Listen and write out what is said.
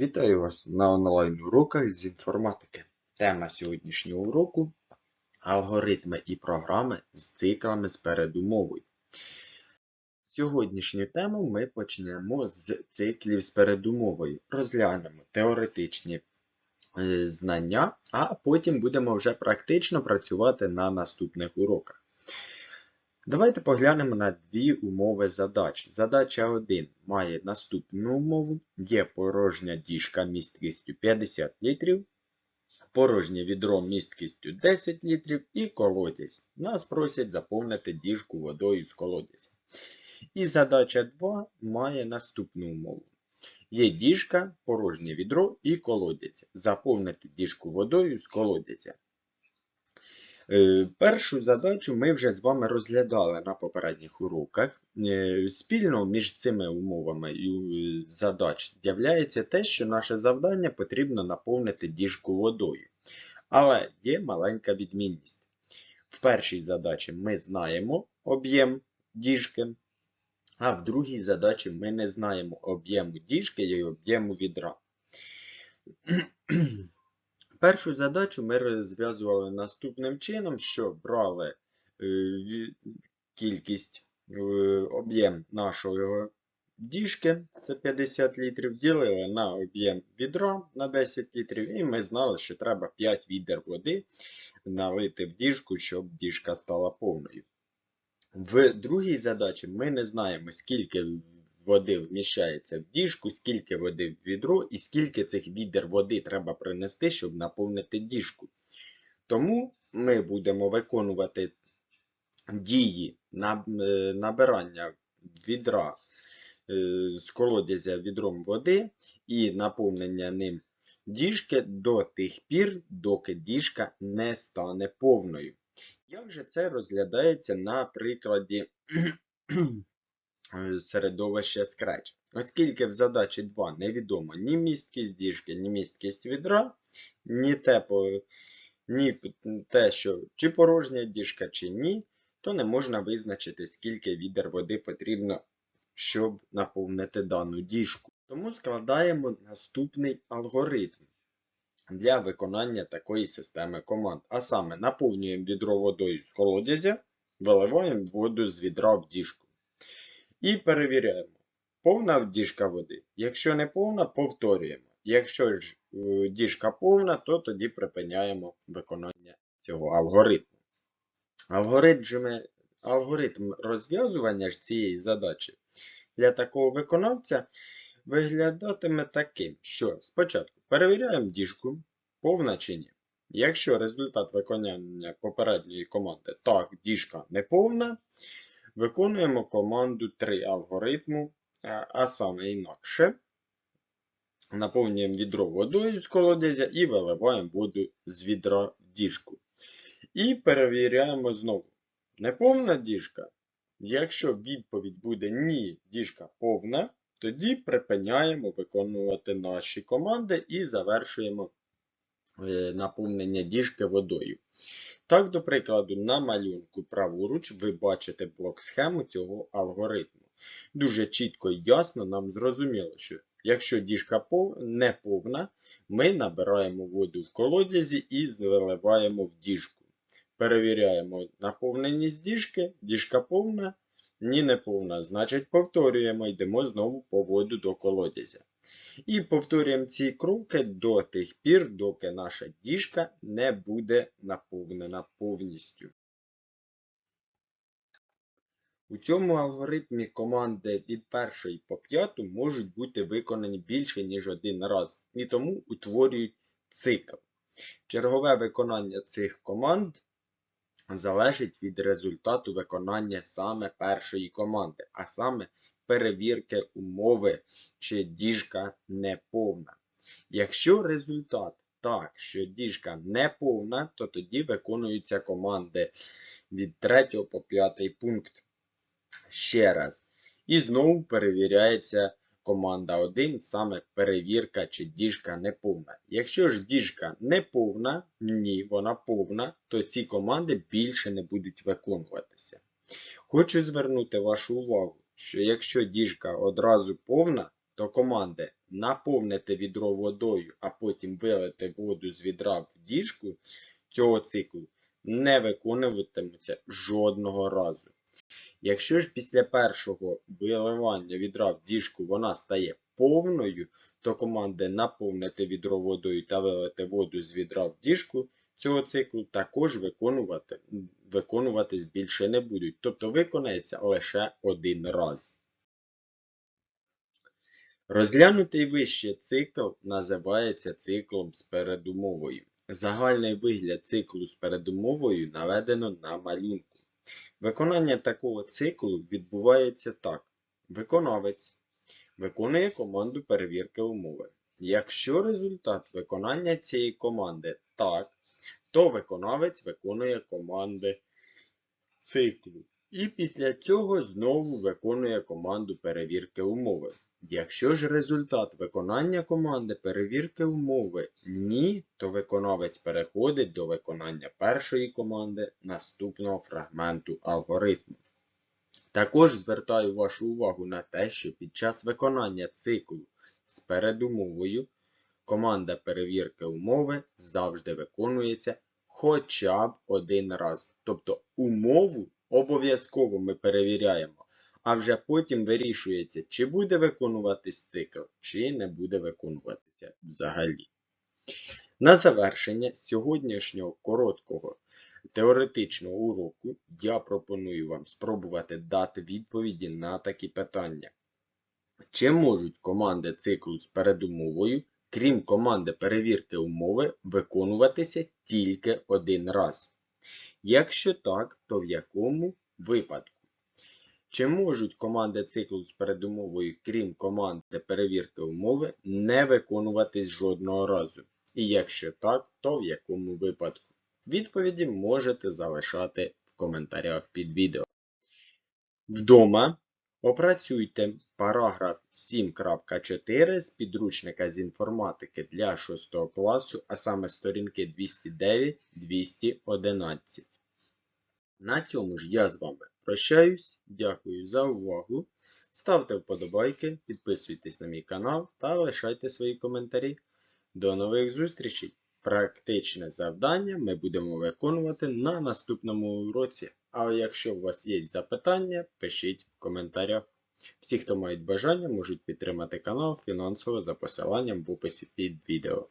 Вітаю вас на онлайн-уроках з інформатики. Тема сьогоднішнього уроку алгоритми і програми з циклами з передумовою. Сьогоднішню тему ми почнемо з циклів з передумовою. Розглянемо теоретичні е, знання, а потім будемо вже практично працювати на наступних уроках. Давайте поглянемо на дві умови задач. Задача 1 має наступну умову. Є порожня діжка місткістю 50 літрів, порожнє відро місткістю 10 літрів і колодязь. Нас просять заповнити діжку водою з колодязя. І задача 2 має наступну умову. Є діжка, порожнє відро і колодязь. Заповнити діжку водою з колодязя. Е, Першу задачу ми вже з вами розглядали на попередніх уроках. Е, Спільно між цими умовами і е, задач з'являється те, що наше завдання потрібно наповнити діжку водою. Але є маленька відмінність. В першій задачі ми знаємо об'єм діжки, а в другій задачі ми не знаємо об'єму діжки і об'єму відра. Першу задачу ми розв'язували наступним чином, що брали е, кількість е, об'єм нашої діжки, це 50 літрів, ділили на об'єм відра на 10 літрів, і ми знали, що треба 5 відер води налити в діжку, щоб діжка стала повною. В другій задачі ми не знаємо, скільки води вміщається в діжку, скільки води в відро і скільки цих відер води треба принести, щоб наповнити діжку. Тому ми будемо виконувати дії е, набирання відра е, з колодязя відром води і наповнення ним діжки до тих пір, доки діжка не стане повною. Як же це розглядається на прикладі е, середовища Scratch? Оскільки в задачі 2 невідомо ні місткість діжки, ні місткість відра, ні те, ні те, що чи порожня діжка, чи ні, то не можна визначити, скільки відер води потрібно, щоб наповнити дану діжку. Тому складаємо наступний алгоритм для виконання такої системи команд. А саме наповнюємо відро водою з колодязя, виливаємо воду з відра в діжку. І перевіряємо, повна діжка води. Якщо не повна, повторюємо. Якщо ж е, діжка повна, то тоді припиняємо виконання цього алгоритму. Алгоритм, алгоритм розв'язування цієї задачі для такого виконавця виглядатиме таким, що спочатку перевіряємо діжку, повна чи ні. Якщо результат виконання попередньої команди так, діжка не повна, виконуємо команду 3 алгоритму, а- а саме інакше. Наповнюємо відро водою з колодязя і виливаємо воду з відра в діжку. І перевіряємо знову. Неповна діжка. Якщо відповідь буде ні, діжка повна, тоді припиняємо виконувати наші команди і завершуємо е, наповнення діжки водою. Так, до прикладу, на малюнку праворуч ви бачите блок-схему цього алгоритму. Дуже чітко і ясно нам зрозуміло, що якщо діжка не повна, ми набираємо воду в колодязі і заливаємо в діжку. Перевіряємо наповненість діжки, діжка повна, ні не повна. Значить, повторюємо, йдемо знову по воду до колодязя. І повторюємо ці кроки до тих пір, доки наша діжка не буде наповнена повністю. У цьому алгоритмі команди від першої по п'яту можуть бути виконані більше, ніж один раз, і тому утворюють цикл. Чергове виконання цих команд залежить від результату виконання саме першої команди, а саме перевірки умови, чи діжка не повна. Якщо результат так, що діжка не повна, то тоді виконуються команди від 3 по 5 пункт. Ще раз. І знову перевіряється команда 1, саме перевірка, чи діжка не повна. Якщо ж діжка не повна, ні, вона повна, то ці команди більше не будуть виконуватися. Хочу звернути вашу увагу, що якщо діжка одразу повна, то команди наповнити відро водою, а потім вилити воду з відра в діжку цього циклу не виконуватимуться жодного разу. Якщо ж після першого виливання відра в діжку вона стає повною, то команди наповнити відро водою та вилити воду з відра в діжку цього циклу також виконувати, виконуватись більше не будуть. Тобто виконається лише один раз. Розглянутий вище цикл називається циклом з передумовою. Загальний вигляд циклу з передумовою наведено на малюнку. Виконання такого циклу відбувається так. Виконавець виконує команду перевірки умови. Якщо результат виконання цієї команди так, то виконавець виконує команди циклу. І після цього знову виконує команду перевірки умови. Якщо ж результат виконання команди перевірки умови ні, то виконавець переходить до виконання першої команди наступного фрагменту алгоритму. Також звертаю вашу увагу на те, що під час виконання циклу з передумовою команда перевірки умови завжди виконується хоча б один раз. Тобто умову обов'язково ми перевіряємо, а вже потім вирішується, чи буде виконуватись цикл, чи не буде виконуватися взагалі. На завершення сьогоднішнього короткого теоретичного уроку я пропоную вам спробувати дати відповіді на такі питання. Чи можуть команди циклу з передумовою, крім команди перевірки умови, виконуватися тільки один раз? Якщо так, то в якому випадку? Чи можуть команди циклу з передумовою, крім команди перевірки умови, не виконуватись жодного разу? І якщо так, то в якому випадку? Відповіді можете залишати в коментарях під відео. Вдома опрацюйте параграф 7.4 з підручника з інформатики для 6 класу, а саме сторінки 209-211. На цьому ж я з вами прощаюсь. Дякую за увагу. Ставте вподобайки, підписуйтесь на мій канал та лишайте свої коментарі. До нових зустрічей! Практичне завдання ми будемо виконувати на наступному уроці. А якщо у вас є запитання, пишіть в коментарях. Всі, хто мають бажання, можуть підтримати канал фінансово за посиланням в описі під відео.